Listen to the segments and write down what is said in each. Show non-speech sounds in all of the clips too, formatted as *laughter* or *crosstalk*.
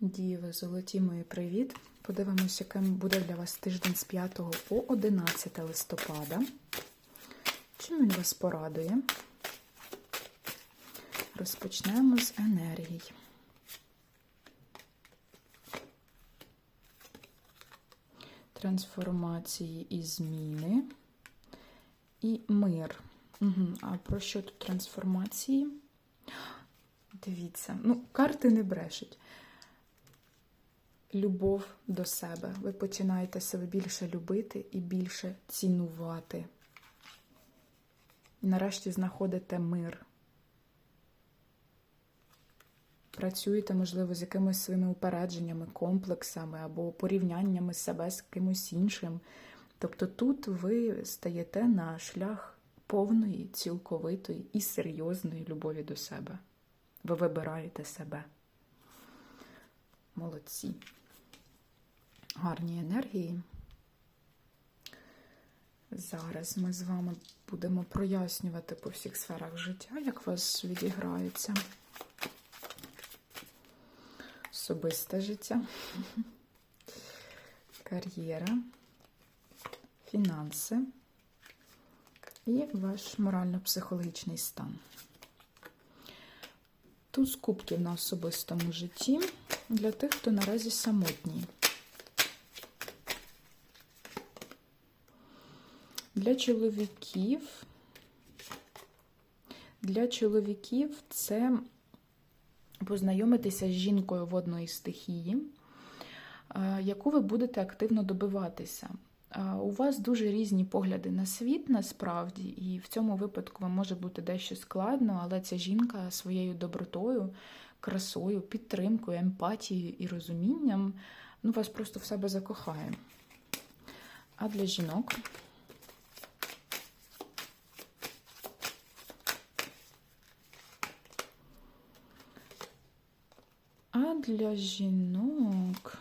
Діви, золоті мої привіт! Подивимось, яким буде для вас тиждень з 5 по 11 листопада. Чим він вас порадує? Розпочнемо з енергій. Трансформації і зміни. І мир. Угу. А про що тут трансформації? Дивіться, ну, карти не брешуть. Любов до себе. Ви починаєте себе більше любити і більше цінувати. І нарешті знаходите мир. Працюєте, можливо, з якимись своїми упередженнями, комплексами або порівняннями себе з кимось іншим. Тобто тут ви стаєте на шлях повної, цілковитої і серйозної любові до себе. Ви вибираєте себе. Молодці. Гарні енергії. Зараз ми з вами будемо прояснювати по всіх сферах життя, як вас відіграється. Особисте життя, *laughs* кар'єра, фінанси і ваш морально-психологічний стан. Туз кубків на особистому житті для тих, хто наразі самотній. Для чоловіків. Для чоловіків це познайомитися з жінкою водної стихії, яку ви будете активно добиватися. У вас дуже різні погляди на світ насправді, і в цьому випадку вам може бути дещо складно, але ця жінка своєю добротою, красою, підтримкою, емпатією і розумінням ну, вас просто в себе закохає. А для жінок. Для жінок.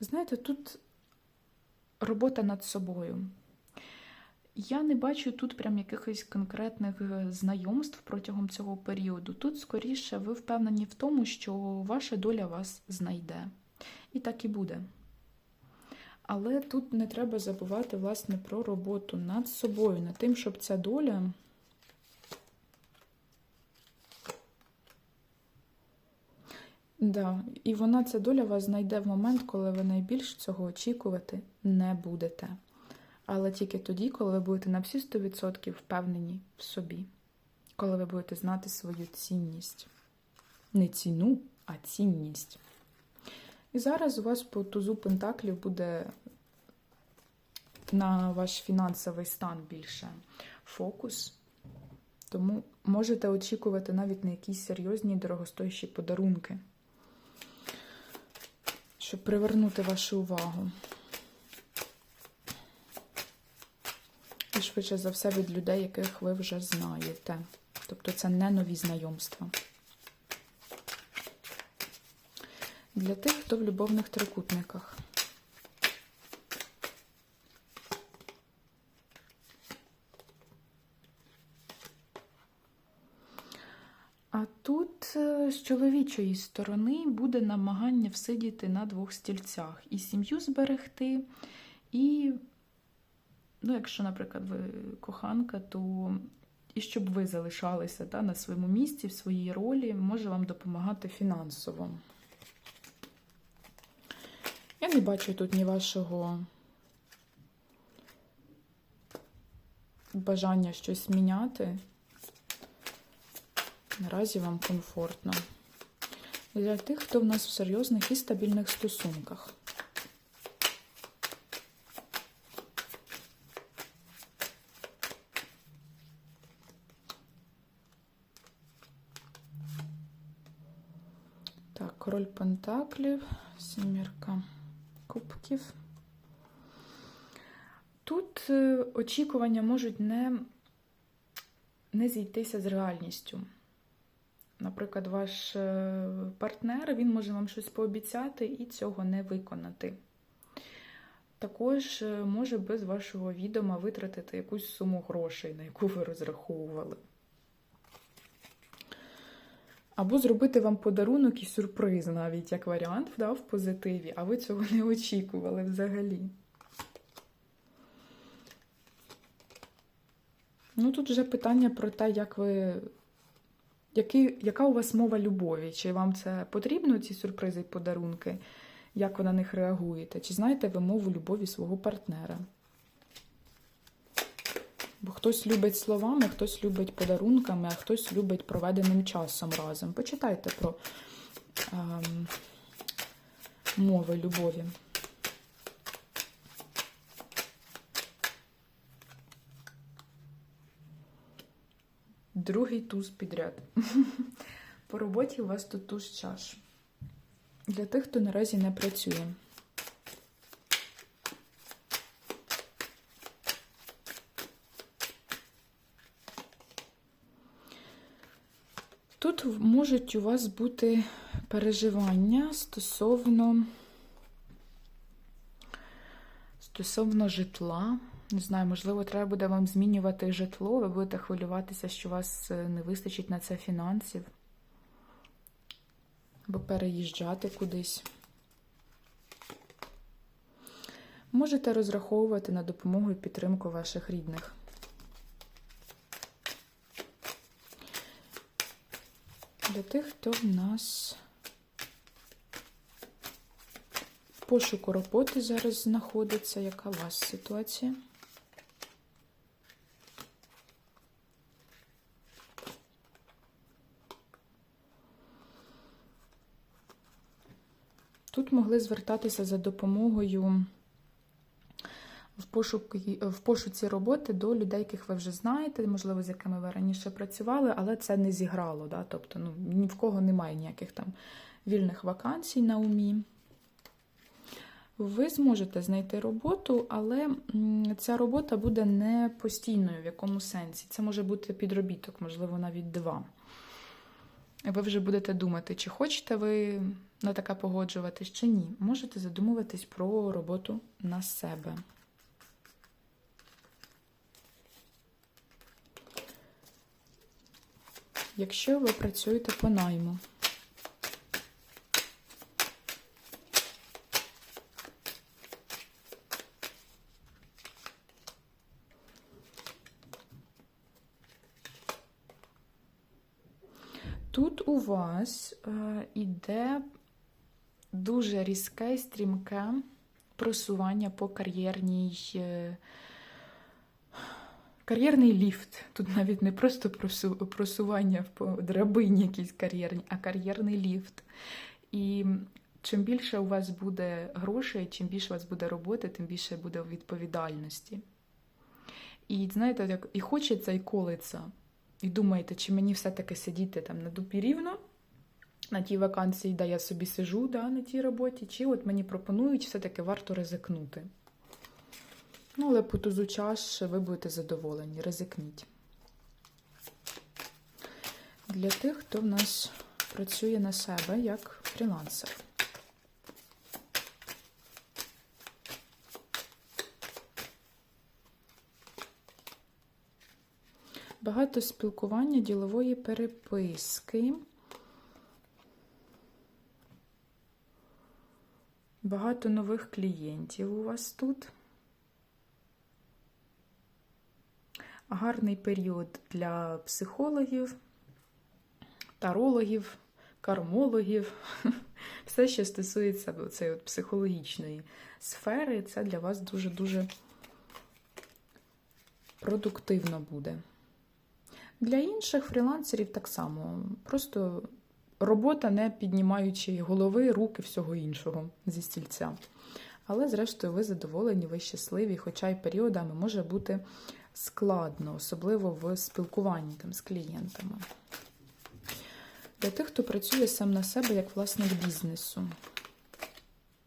Знаєте, тут робота над собою. Я не бачу тут прям якихось конкретних е, знайомств протягом цього періоду. Тут, скоріше, ви впевнені в тому, що ваша доля вас знайде. І так і буде. Але тут не треба забувати, власне, про роботу над собою, над тим, щоб ця доля. Да, і вона ця доля вас знайде в момент, коли ви найбільш цього очікувати не будете. Але тільки тоді, коли ви будете на всі 100% впевнені в собі, коли ви будете знати свою цінність. Не ціну, а цінність. І зараз у вас по тузу Пентаклів буде на ваш фінансовий стан більше фокус. Тому можете очікувати навіть на якісь серйозні дорогостоящі подарунки, щоб привернути вашу увагу. І швидше за все від людей, яких ви вже знаєте. Тобто це не нові знайомства. Для тих, хто в любовних трикутниках. А тут е, з чоловічої сторони буде намагання всидіти на двох стільцях. І сім'ю зберегти, і, ну, якщо, наприклад, ви коханка, то і щоб ви залишалися та, на своєму місці, в своїй ролі, може вам допомагати фінансово. Я не бачу тут ні вашого бажання щось міняти. Наразі вам комфортно. Для тих, хто в нас в серйозних і стабільних стосунках. Король Пентаклів, сімірка кубків. Тут е, очікування можуть не, не зійтися з реальністю. Наприклад, ваш е, партнер він може вам щось пообіцяти і цього не виконати. також е, може без вашого відома витратити якусь суму грошей, на яку ви розраховували. Або зробити вам подарунок і сюрприз навіть як варіант да, в позитиві, а ви цього не очікували взагалі. Ну, тут вже питання про те, як ви. Який, яка у вас мова любові? Чи вам це потрібно, ці сюрпризи і подарунки? Як ви на них реагуєте? Чи знаєте ви мову любові свого партнера? Бо хтось любить словами, хтось любить подарунками, а хтось любить проведеним часом разом. Почитайте про ем, мови любові. Другий туз підряд. *laughs* По роботі у вас тут туз чаш. Для тих, хто наразі не працює. Можуть у вас бути переживання стосовно стосовно житла. Не знаю, можливо, треба буде вам змінювати житло, ви будете хвилюватися, що у вас е, не вистачить на це фінансів. Або переїжджати кудись. Можете розраховувати на допомогу і підтримку ваших рідних. Для тих, хто в нас в пошуку роботи зараз знаходиться, яка у вас ситуація? Тут могли звертатися за допомогою в, пошуку, в пошуці роботи до людей, яких ви вже знаєте, можливо, з якими ви раніше працювали, але це не зіграло. Да? Тобто ну, ні в кого немає ніяких там вільних вакансій на умі. Ви зможете знайти роботу, але ця робота буде не постійною, в якому сенсі. Це може бути підробіток, можливо, навіть два. Ви вже будете думати, чи хочете ви на таке погоджуватись, чи ні. Можете задумуватись про роботу на себе. Якщо ви працюєте по найму. Тут у вас е, іде дуже різке і стрімке просування по кар'єрній. Е, кар'єрний ліфт. Тут навіть не просто просування по драбині якісь кар'єрні, а кар'єрний ліфт. І чим більше у вас буде грошей, чим більше у вас буде роботи, тим більше буде відповідальності. І знаєте, як і хочеться, і колиться. І думаєте, чи мені все-таки сидіти там на дупі рівно, на тій вакансії, де я собі сижу, да, на тій роботі, чи от мені пропонують все-таки варто ризикнути. Ну, але по тузу чаш ви будете задоволені, ризикніть. Для тих, хто в нас працює на себе як фрілансер. Багато спілкування ділової переписки. Багато нових клієнтів у вас тут. Гарний період для психологів, тарологів, кармологів. *laughs* Все, що стосується цієї психологічної сфери, це для вас дуже-дуже продуктивно буде. Для інших фрілансерів так само. Просто робота, не піднімаючи голови, руки, всього іншого зі стільця. Але, зрештою, ви задоволені, ви щасливі, хоча й періодами може бути складно, особливо в спілкуванні там, з клієнтами. Для тих, хто працює сам на себе як власник бізнесу.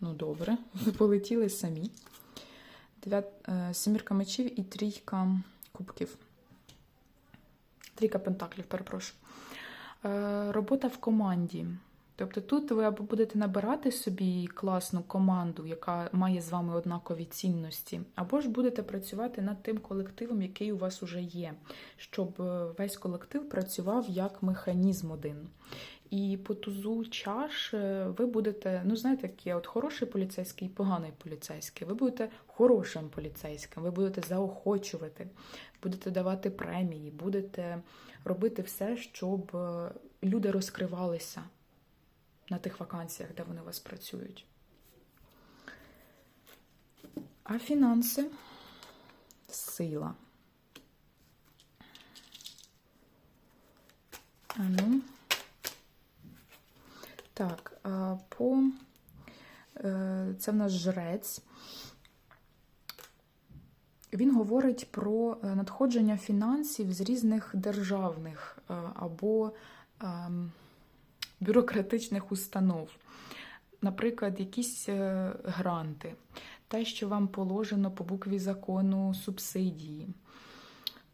Ну, добре, *laughs* ви полетіли самі. Е, мечів і трійка кубків. Трійка пентаклів, перепрошую. Е, Робота в команді. Тобто тут ви або будете набирати собі класну команду, яка має з вами однакові цінності, або ж будете працювати над тим колективом, який у вас уже є, щоб е, весь колектив працював як механізм один. І по тузу чаш е, ви будете, ну знаєте, як є от хороший поліцейський і поганий поліцейський. Ви будете хорошим поліцейським, ви будете заохочувати, будете давати премії, будете робити все, щоб е, люди розкривалися на тих вакансіях, де вони у вас працюють. А фінанси сила. А ну. Так, по е, це в нас жрець. Він говорить про е, надходження фінансів з різних державних е, або ем, бюрократичних установ. Наприклад, якісь е, гранти, те, що вам положено по букві закону субсидії.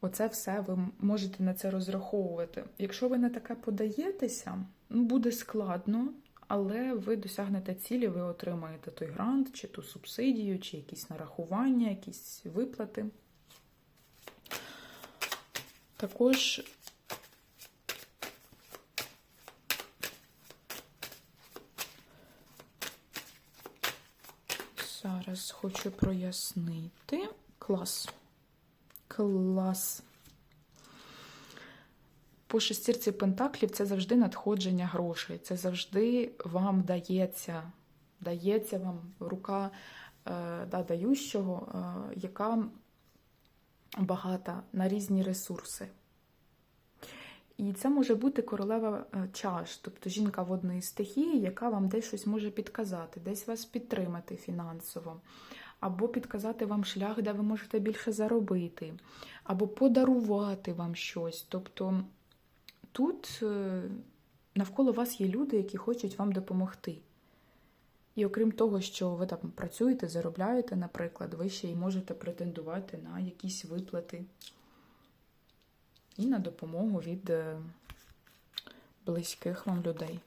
Оце все ви можете на це розраховувати. Якщо ви на таке подаєтеся, ну, буде складно, але ви досягнете цілі, ви отримаєте той грант, чи ту субсидію, чи якісь нарахування, якісь виплати. Також зараз хочу прояснити клас. Клас. По шестірці пентаклів це завжди надходження грошей. Це завжди вам дається, дається вам рука е, да, дающого, е, яка багата на різні ресурси. І це може бути королева е, чаш, тобто жінка водної стихії, яка вам десь щось може підказати, десь вас підтримати фінансово, або підказати вам шлях, де ви можете більше заробити, або подарувати вам щось. Тобто тут е, навколо вас є люди, які хочуть вам допомогти. І окрім того, що ви там працюєте, заробляєте, наприклад, ви ще й можете претендувати на якісь виплати і на допомогу від е, близьких вам людей.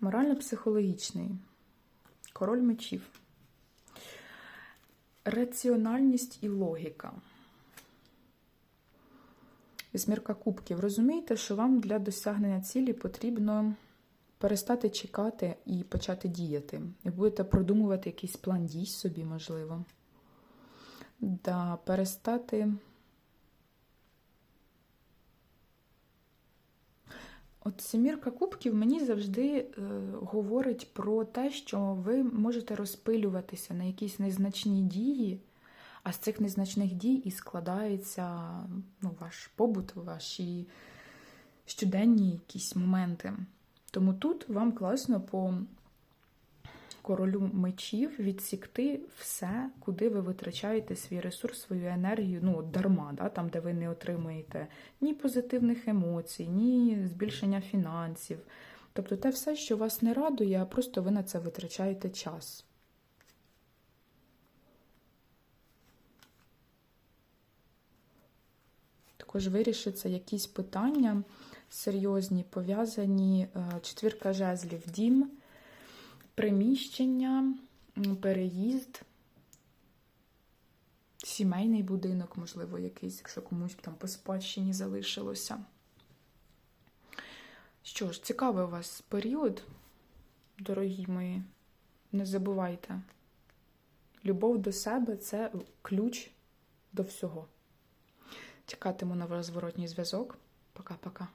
Морально-психологічний. Король мечів. Раціональність і логіка. Вісьмірка кубків. Розумієте, що вам для досягнення цілі потрібно перестати чекати і почати діяти. І будете продумувати якийсь план дій собі, можливо. Да, перестати. От Семірка Кубків мені завжди е, говорить про те, що ви можете розпилюватися на якісь незначні дії, а з цих незначних дій і складається ну, ваш побут, ваші щоденні якісь моменти. Тому тут вам класно по королю мечів відсікти все, куди ви витрачаєте свій ресурс, свою енергію, ну, дарма, да, там, де ви не отримуєте ні позитивних емоцій, ні збільшення фінансів. Тобто те все, що вас не радує, а просто ви на це витрачаєте час. Також вирішиться якісь питання серйозні, пов'язані е, четвірка жезлів, дім, приміщення, переїзд, сімейний будинок, можливо, якийсь, якщо комусь там по спадщині залишилося. Що ж, цікавий у вас період, дорогі мої. Не забувайте, любов до себе це ключ до всього. Чекатиму на ваш зворотній зв'язок. Пока-пока.